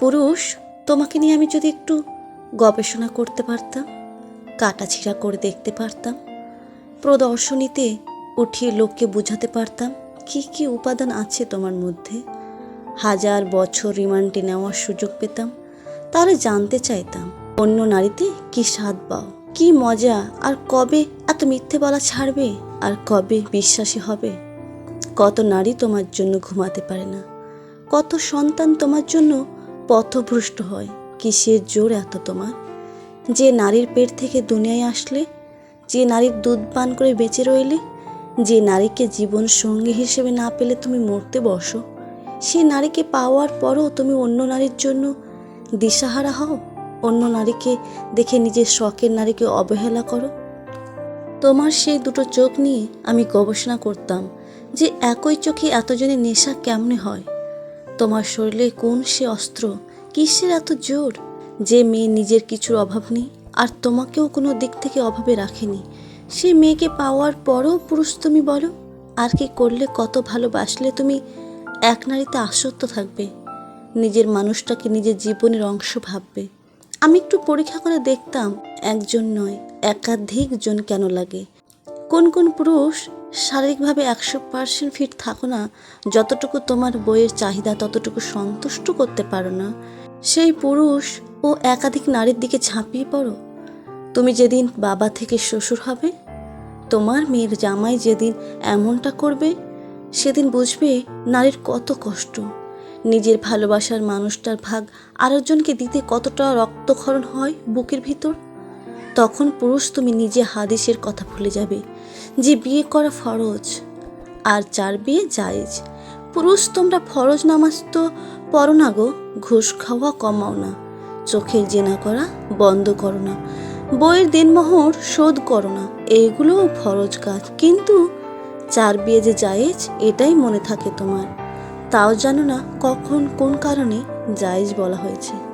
পুরুষ, তোমাকে নিয়ে আমি যদি একটু গবেষণা করতে পারতাম, কাটাছিড়া করে দেখতে পারতাম, প্রদর্শনীতে উঠিয়ে লোককে বোঝাতে পারতাম, কি কি উপাদান আছে তোমার মধ্যে, হাজার বছর রিমান্ডে নেওয়ার সুযোগ পেতাম, তাহলে জানতে চাইতাম, অন্য নারীতে কি স্বাদ পাও, কি মজা, আর কবে এত মিথ্যে বলা ছাড়বে, আর কবে বিশ্বাসী হবে? কত নারী তোমার জন্য ঘুমাতে পারে না, কত সন্তান তোমার জন্য পথভ্রষ্ট হয়। কিসের জোর এত তোমার? যে নারীর পেট থেকে দুনিয়ায় আসলে, যে নারীর দুধ পান করে বেঁচে রইলে, যে নারীকে জীবন সঙ্গী হিসেবে না পেলে তুমি মরতে বসো। সেই নারীকে পাওয়ার পরও তুমি অন্য নারীর জন্য দিশাহারা হও? অন্য নারীকে দেখে নিজের শখের নারীকে অবহেলা করো? তোমার সেই দুটো চোখ নিয়ে আমি গবেষণা করতাম যে একই চোখে এতজনের নেশা কেমনে হয়? তোমার শরীরে কোন সে অস্ত্র? কিসের এত জোর? যে মেয়ে নিজের কিছুর অভাব নেই, আর তোমাকেও কোনো দিক থেকে অভাবে রাখেনি। সে মেয়েকে পাওয়ার পরও পুরুষ তুমি বলো, আর কি করলে কত ভালোবাসলে তুমি এক নারীতে আসক্ত থাকবে। নিজের মানুষটাকে নিজের জীবনের অংশ ভাববে। আমি একটু পরীক্ষা করে দেখতাম, একজন নয় একাধিক জন কেন লাগে? কোন কোন পুরুষ শারীরিকভাবে একশো পার্সেন্ট ফিট থাকো না, যতটুকু তোমার বইয়ের চাহিদা ততটুকু সন্তুষ্ট করতে পারো না। সেই পুরুষ ও একাধিক নারীর দিকে ঝাঁপিয়ে পড়ো। তুমি যেদিন বাবা থেকে শ্বশুর হবে, তোমার মেয়ের জামাই যেদিন এমনটা করবে, সেদিন বুঝবে নারীর কত কষ্ট। নিজের ভালোবাসার মানুষটার ভাগ আরেকজনকে দিতে কতটা রক্তক্ষরণ হয় বুকের ভিতর? তখন পুরুষ তুমি নিজে হাদিসের কথা ভুলে যাবে যে বিয়ে করা ফরজ আর চার বিয়ে জায়েজ। পুরুষ তোমরা ফরজ নামাজ তো পড়ো না গো, ঘুষ খাওয়া কমাও না, চোখের জেনা করা বন্ধ করো না, বইয়ের দিনমোহর শোধ করো না এইগুলোও ফরজ কাজ। কিন্তু চার বিয়ে যে জায়েজ, এটাই মনে থাকে তোমার। তাও জানো না কখন কোন কারণে জায়েজ বলা হয়েছে।